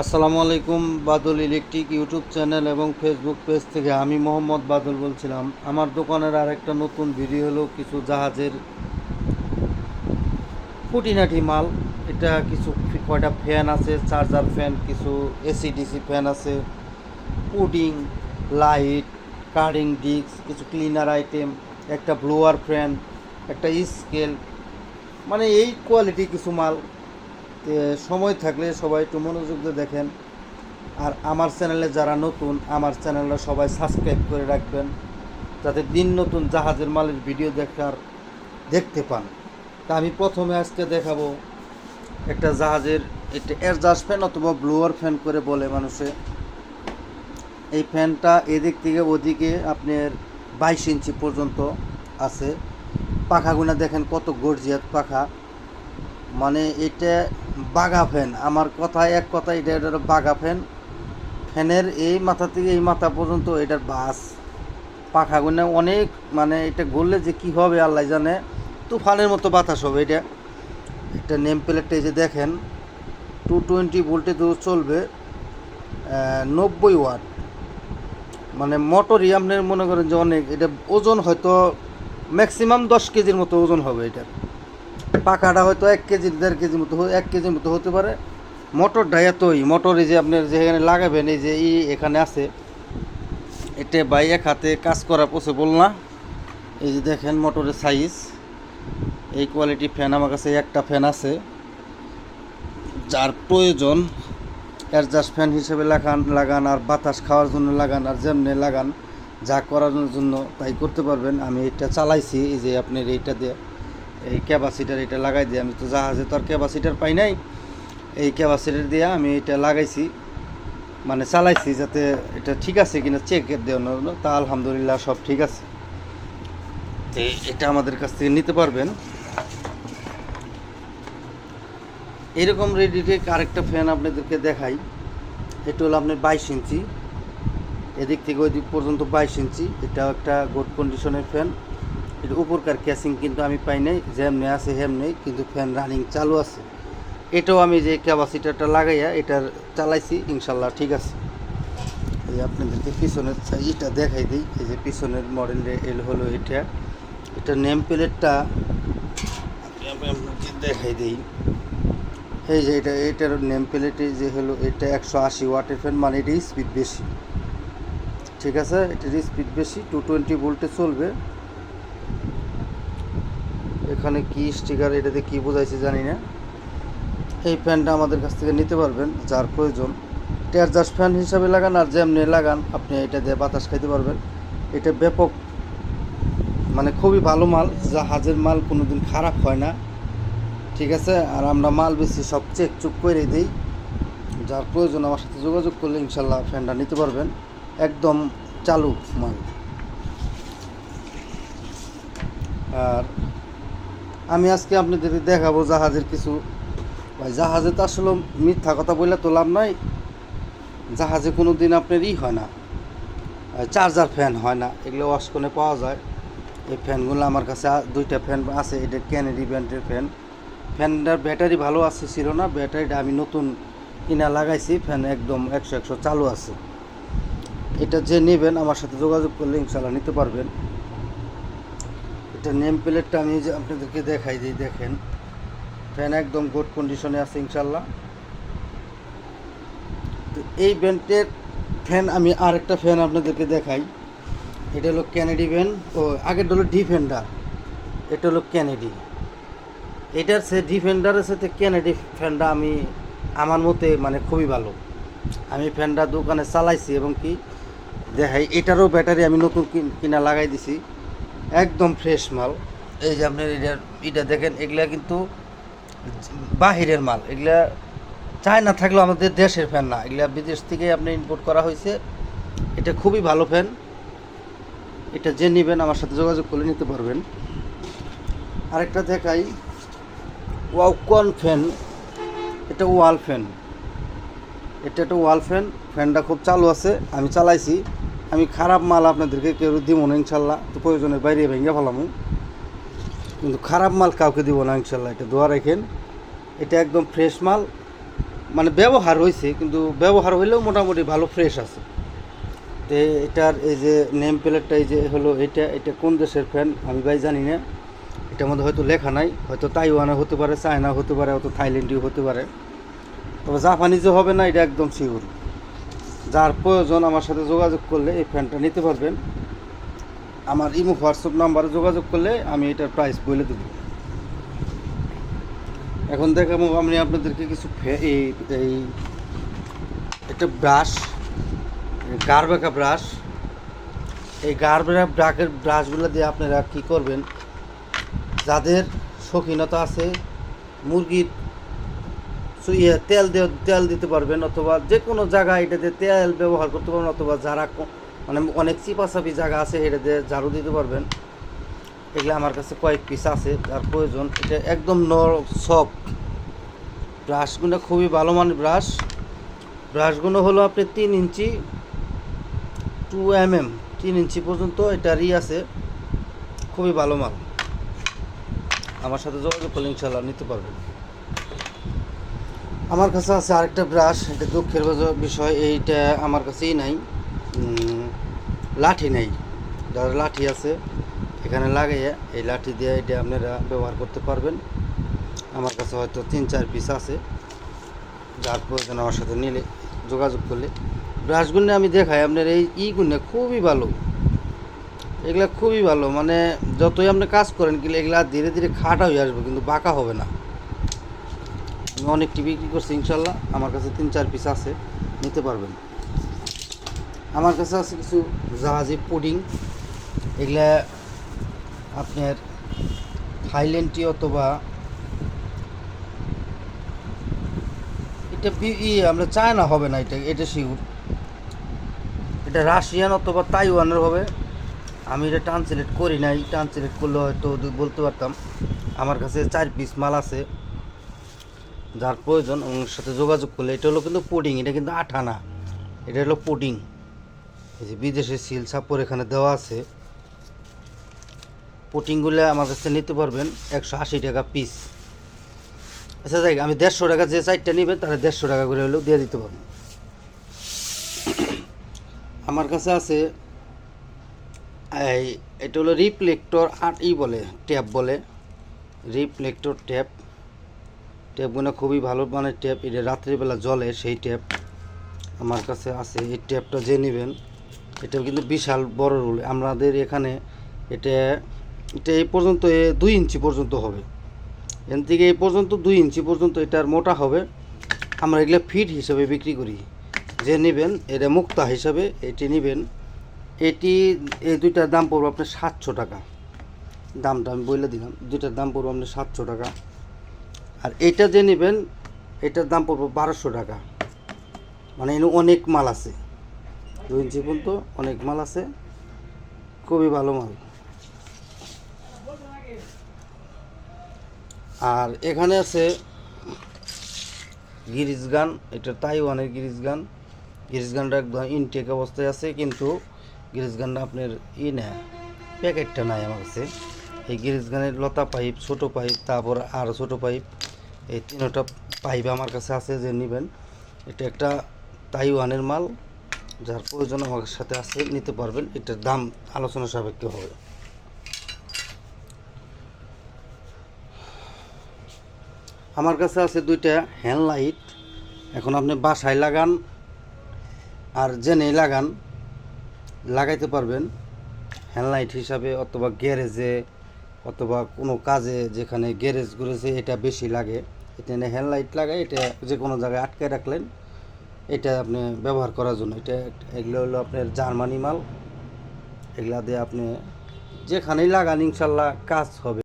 আসসালামু আলাইকুম, Badal electric YouTube channel এবং ফেসবুক পেজ থেকে আমি মোহাম্মদ বাদল বলছিলাম। আমার দোকানের আরেকটা নতুন ভিডিও হলো কিছু জাহাজের খুঁটিনাটি মাল। এটা কিছু কয়টা ফ্যান আছে, চার্জার ফ্যান, কিছু এসি ডিসি ফ্যান আছে, পুডিং, লাইট কারিং ডিস্ক, কিছু ক্লিনার আইটেম, একটা ব্লোয়ার ফ্যান, একটা স্কেল। মানে এই কোয়ালিটি কিছু মাল। সময় থাকলে সবাই একটু মনোযোগ দিয়ে দেখেন। আর আমার চ্যানেলে যারা নতুন, আমার চ্যানেলটা সবাই সাবস্ক্রাইব করে রাখবেন, যাতে দিন নতুন জাহাজের মালের ভিডিও দেখার, দেখতে পান। তা আমি প্রথমে আজকে দেখাবো একটা জাহাজের, একটা এয়ারজাস্ট ফ্যান অথবা ব্লোয়ার ফ্যান করে বলে মানুষে। এই ফ্যানটা এদিক থেকে ওদিকে আপনার বাইশ ইঞ্চি পর্যন্ত আছে। পাখাগুনা দেখেন কত গর্জিয়াত পাখা। মানে এটা বাগা ফ্যান। আমার কথা এক কথা এটা এটা বাগা ফ্যান। ফ্যানের এই মাথা থেকে এই মাথা পর্যন্ত এটার বাস। পাখাগুলো অনেক মানে এটা ঘুরলে যে কী হবে আল্লাহ জানে। তুফানের মতো বাতাস হবে এটা। এটা নেম প্লেটটা এই যে দেখেন টু টোয়েন্টি ভোল্টে তো চলবে নব্বই ওয়াট। মানে মোটরই আপনার মনে করেন যে অনেক, এটা ওজন হয়তো ম্যাক্সিমাম দশ কেজির মতো ওজন হবে এটার পাখাটা হয়তো এক কেজি, দেড় কেজির মতো এক কেজির মতো হতে পারে। মোটরটা এতই মোটর এই যে আপনার যেখানে লাগাবেন, এই যে ই এখানে আছে, এটা বাই এক হাতে কাজ করা পসিবল না। এই যে দেখেন মোটরের সাইজ এই কোয়ালিটি ফ্যান আমার কাছে একটা ফ্যান আছে। যার প্রয়োজন অ্যাডজাস্ট ফ্যান হিসেবে লাগান লাগান আর বাতাস খাওয়ার জন্য লাগান আর যেমনি লাগান, যা করার জন্য তাই করতে পারবেন। আমি এটা চালাইছি, এই যে আপনার এইটা দিয়ে। এই ক্যাপাসিটার এটা লাগাই দিয়ে, আমি তো জাহাজে তো আর ক্যাপাসিটার পাই নাই। এই ক্যাপাসিটার দিয়ে আমি এটা লাগাইছি মানে চালাইছি যাতে এটা ঠিক আছে কিনা চেক দেওয়ার তা আলহামদুলিল্লাহ সব ঠিক আছে। এটা আমাদের কাছ থেকে নিতে পারবেন। এরকম রেডিটেক আরেকটা ফ্যান আপনাদেরকে দেখাই। এটা হলো আপনার বাইশ ইঞ্চি। এদিক থেকে ওই দিক পর্যন্ত বাইশ ইঞ্চি। এটাও একটা গুড কন্ডিশনের ফ্যান এর উপরকার ক্যাসিং কিন্তু আমি পাই নাই, যেমনি আছে হেমনি, কিন্তু ফ্যান রানিং চালু আছে। এটাও আমি যে ক্যাপাসিটারটা লাগাইয়া এটার চালাইছি, ইনশাল্লাহ ঠিক আছে। এই আপনাদেরকে পিছনের ইটা দেখাই দিই, এই যে পিছনের মডেল এল হলো এটা। এটা নেম প্লেটটা দেখাই দিই। এই যে এটা, এটার নেম প্লেটে যে হলো, এটা একশো আশি ওয়াটের ফ্যান মানে এটার স্পিড বেশি। ঠিক আছে? এটার স্পিড বেশি টু টোয়েন্টি ভোল্টে চলবে। এখানে কি স্টিকার এটাতে কি বোঝাইছে জানি না। এই ফ্যানটা আমাদের কাছ থেকে নিতে পারবেন, যার প্রয়োজন। টেয়ারজাস্ট ফ্যান হিসাবে লাগান, আর যেমনি লাগান, আপনি এটা দিয়ে বাতাস খাইতে পারবেন। এটা ব্যাপক মানে খুবই ভালো মাল, জাহাজের মাল কোনোদিন খারাপ হয় না। ঠিক আছে? আর আমরা মাল বেশি সব চেক চুক করে দিই। যার প্রয়োজন, আমার সাথে যোগাযোগ করলে ইনশাল্লাহ ফ্যানটা নিতে পারবেন। একদম চালু মাল। আর আমি আজকে আপনাদের দেখাবো জাহাজের কিছু। ভাই, জাহাজে তো আসলে মিথ্যা কথা বললে তো লাভ নাই। জাহাজে কোনো দিন আপনার ই হয় না। চার্জার ফ্যান হয় না। এগুলো ওয়াশকনে পাওয়া যায়। এই ফ্যানগুলো আমার কাছে দুইটা ফ্যান আছে। এটা ক্যানেডি ব্র্যান্ডের ফ্যান ফ্যানটার ব্যাটারি ভালো আছে, ছিল না। ব্যাটারিটা আমি নতুন কিনা লাগাইছি। ফ্যান একদম একশো একশো চালু আছে। এটা যে নেবেন, আমার সাথে যোগাযোগ করলে ইনশাল্লাহ নিতে পারবেন। এটা নেম প্লেটটা আমি যে আপনাদেরকে দেখাই দিই, দেখেন। ফ্যান একদম গুড কন্ডিশনে আছে ইনশাল্লাহ তো এই ব্র্যান্ডের ফ্যান আমি আরেকটা ফ্যান আপনাদেরকে দেখাই। এটা হলো ক্যানেডি ফ্যান ও আগেরটা হলো ডিফেন্ডার এটা হলো ক্যানেডি এটার সে ডিফেন্ডারের সাথে ক্যানেডি ফ্যানটা আমি, আমার মতে মানে খুবই ভালো। আমি ফ্যানটা দোকানে চালাইছি এবং কি, দেখাই, এটারও ব্যাটারি আমি নতুন কিনা লাগাই দিছি। একদম ফ্রেশ মাল। এই যে আপনার এটা এটা দেখেন, এগুলা কিন্তু বাহিরের মাল। এগুলা চায়না থাকলেও আমাদের দেশের ফ্যান না। এগুলা বিদেশ থেকে আপনি ইম্পোর্ট করা হয়েছে। এটা খুবই ভালো ফ্যান এটা যে নেবেন আমার সাথে যোগাযোগ করে নিতে পারবেন। আরেকটা দেখাই। ওয়াকন ফ্যান এটা ওয়াল ফ্যান এটা একটা ওয়াল ফ্যান ফ্যানটা খুব চালু আছে। আমি চালাইছি। আমি খারাপ মাল আপনাদেরকে কেউ দিব না, ইনশাল্লাহ। তো প্রয়োজনের বাইরে ভেঙে ফেলামু। কিন্তু খারাপ মাল কাউকে দিব না, ইনশাল্লাহ। এটা দোয়া রাখেন। এটা একদম ফ্রেশ মাল। মানে ব্যবহার হয়েছে, কিন্তু ব্যবহার হইলেও মোটামুটি ভালো ফ্রেশ আছে। তো এটার এই যে নেম প্লেটটা, এই যে হলো এটা এটা কোন দেশের ফ্যান? আমি ভাই জানি না। এটার মধ্যে হয়তো লেখা নাই। হয়তো তাইওয়ানে হতে পারে, চায়না হতে পারে হয়তো থাইল্যান্ডীয় হতে পারে। তবে জাপানিজও হবে না, এটা একদম শিওর যার প্রয়োজন আমার সাথে যোগাযোগ করলে এই ফ্যানটা নিতে পারবেন। আমার ইমো, হোয়াটসঅ্যাপ নাম্বারে যোগাযোগ করলে আমি এটার প্রাইস বলে দেবো। এখন দেখাবো আমি আপনাদেরকে কিছু এই এই একটা ব্রাশ গারবেকা ব্রাশ এই গারবেকা ব্রাকের ব্রাশগুলো দিয়ে আপনারা কী করবেন? যাদের শৌখিনতা আছে, মুরগির ইয়ে তেল দিয়ে, তেল দিতে পারবেন অথবা যে কোনো জায়গায় এটাতে তেল ব্যবহার করতে পারবেন অথবা যারা মানে অনেক চিপাচাপি জায়গা আছে এটাতে ঝাড়ু দিতে পারবেন। এগুলো আমার কাছে কয়েক পিস আছে, যার প্রয়োজন। এটা একদম নর সফট ব্রাশগুলো খুবই ভালো মানের ব্রাশ। ব্রাশগুলো হলো আপনি তিন ইঞ্চি টু এম এম তিন ইঞ্চি পর্যন্ত এটার ই আছে। খুবই ভালো মাল। আমার সাথে যোগাযোগ করলে ইনশাল্লাহ নিতে পারবেন। আমার কাছে আছে আরেকটা ব্রাশ এটা দুঃখের বিষয়, এইটা আমার কাছেই নাই। লাঠি নেই। যার লাঠি আছে। এখানে লাগাইয়া এই লাঠি দিয়ে এটা আপনারা ব্যবহার করতে পারবেন। আমার কাছে হয়তো তিন, চার পিস আছে। যার প্রয়োজন আমার সাথে নিলে, যোগাযোগ করলে। ব্রাশগুলো আমি দেখাই, আপনার এই ইগুলো খুবই ভালো। এগুলা খুবই ভালো। মানে যতই আপনি কাজ করেন, কিন্তু এগুলা ধীরে ধীরে খাটা হয়ে আসবে, কিন্তু বাঁকা হবে না। অনেকটি বিক্রি করছি, ইনশাল্লাহ। আমার কাছে তিন, চার পিস আছে, নিতে পারবেন। আমার কাছে আছে কিছু জাহাজি পুডিং। এগুলা আপনার থাইল্যান্ডটি অথবা এটা বি- ই আমরা চায়না হবে না এটা এটা শিউর এটা রাশিয়ান অথবা তাইওয়ানের হবে। আমি এটা ট্রান্সলেট করি নাই। ট্রান্সলেট করলে হয়তো বলতে পারতাম। আমার কাছে চার পিস মাল আছে। যার প্রয়োজন ওর সাথে যোগাযোগ করলে এটা হলো কিন্তু পুডিং এটা কিন্তু আঠা না। এটা হলো পুডিং এই যে বিদেশে সিল সাপোর এখানে দেওয়া আছে। পুটিংগুলো আমার কাছে নিতে পারবেন একশো আশি টাকা পিস আচ্ছা যাই আমি দেড়শো টাকা যে চারটা নেবেন তারা দেড়শো টাকা করে হলেও দিয়ে দিতে পারবেন আমার কাছে আছে এই, এটা হলো রিফ্লেক্টর আট ই বলে ট্যাপ বলে। রিফ্লেক্টর ট্যাপ ট্যাপগুলো খুবই ভালো মানের ট্যাপ এটা রাত্রিবেলা জলে সেই ট্যাপ আমার কাছে আছে। এই ট্যাপটা যে নেবেন এটা কিন্তু বিশাল বড় রুল। আমাদের এখানে এটা এটা এই পর্যন্ত এ দুই ইঞ্চি পর্যন্ত হবে। এখান থেকে এই পর্যন্ত দুই ইঞ্চি পর্যন্ত এটার মোটা হবে। আমরা এগুলো ফিট হিসাবে বিক্রি করি। যে নেবেন, এটা মুক্তা হিসাবে এটি নেবেন। এটি, এই দুইটার দাম পড়বে আপনার সাতশো টাকা। দামটা আমি বলে দিলাম। দুইটার দাম পড়বে আপনার সাতশো টাকা। আর এটা যে নেবেন, এটার দাম পড়বে বারোশো টাকা। মানে এনে অনেক মাল আছে। দুই ইঞ্চি পর্যন্ত অনেক মাল আছে। খুবই ভালো মাল। আর এখানে আছে গিরিজ গান এটা তাইওয়ানের গিরিজ গান গিরিজ গানটা একদম ইনটেক অবস্থায় আছে, কিন্তু গিরিজ গানটা আপনার ই না প্যাকেটটা নাই আমার কাছে। এই গিরিজ গানের লতা পাইপ, ছোট পাইপ, তারপর আরও ছোট পাইপ। এই তিনটা পাইপ আমার কাছে আছে, যে নেবেন। এটা একটা তাইওয়ানের মাল, যার প্রয়োজন আমার সাথে আছে, নিতে পারবেন। এটার দাম আলোচনা সাপেক্ষে হবে। আমার কাছে আছে দুইটা হ্যান্ড লাইট এখন আপনি বাসায় লাগান, আর জেনে লাগান, লাগাইতে পারবেন। হ্যান্ড লাইট হিসাবে অথবা গ্যারেজে অথবা কোনো কাজে যেখানে গ্যারেজ গুরেজে এটা বেশি লাগে। এটা নিয়ে হ্যান্ড লাইট লাগায় এটা যে কোনো জায়গায় আটকে রাখলেন, এটা আপনি ব্যবহার করার জন্য। এটা এগুলো হলো আপনার জার্মানি মাল। এগুলা দিয়ে আপনি যেখানেই লাগান, ইনশাল্লাহ কাজ হবে।